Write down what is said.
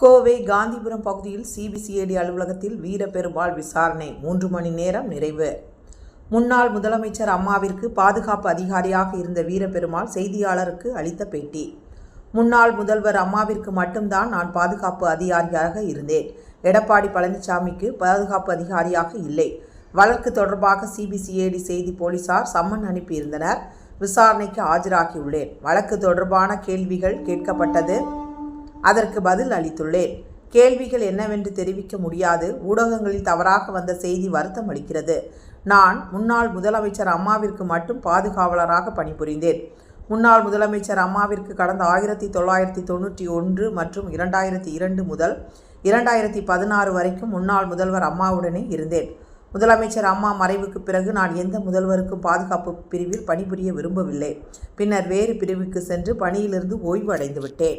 கோவை காந்திபுரம் பகுதியில் சிபிசிஐடி அலுவலகத்தில் வீரபெருமாள் விசாரணை. மூன்று மணி நேரம் நிறைவு. முன்னாள் முதலமைச்சர் அம்மாவிற்கு பாதுகாப்பு அதிகாரியாக இருந்த வீரபெருமாள் செய்தியாளருக்கு அளித்த பேட்டி. முன்னாள் முதல்வர் அம்மாவிற்கு மட்டும்தான் நான் பாதுகாப்பு அதிகாரியாக இருந்தேன். எடப்பாடி பழனிசாமிக்கு பாதுகாப்பு அதிகாரியாக இல்லை. வழக்கு தொடர்பாக சிபிசிஐடி செய்தி போலீசார் சம்மன் அனுப்பியிருந்தனர். விசாரணைக்கு ஆஜராகியுள்ளேன். வழக்கு தொடர்பான கேள்விகள் கேட்கப்பட்டது. அதற்கு பதில் அளித்துள்ளேன். கேள்விகள் என்னவென்று தெரிவிக்க முடியாது. ஊடகங்களில் தவறாக வந்த செய்தி வருத்தம் அளிக்கிறது. நான் முன்னாள் முதலமைச்சர் அம்மாவிற்கு மட்டும் பாதுகாவலராக பணிபுரிந்தேன். முன்னாள் முதலமைச்சர் அம்மாவிற்கு கடந்த ஆயிரத்தி தொள்ளாயிரத்தி தொண்ணூற்றி ஒன்று மற்றும் இரண்டாயிரத்தி இரண்டு முதல் இரண்டாயிரத்தி பதினாறு வரைக்கும் முன்னாள் முதல்வர் அம்மாவுடனே இருந்தேன். முதலமைச்சர் அம்மா மறைவுக்கு பிறகு நான் எந்த முதல்வருக்கும் பாதுகாப்பு பிரிவில் பணிபுரிய விரும்பவில்லை. பின்னர் வேறு பிரிவுக்கு சென்று பணியிலிருந்து ஓய்வு அடைந்து விட்டேன்.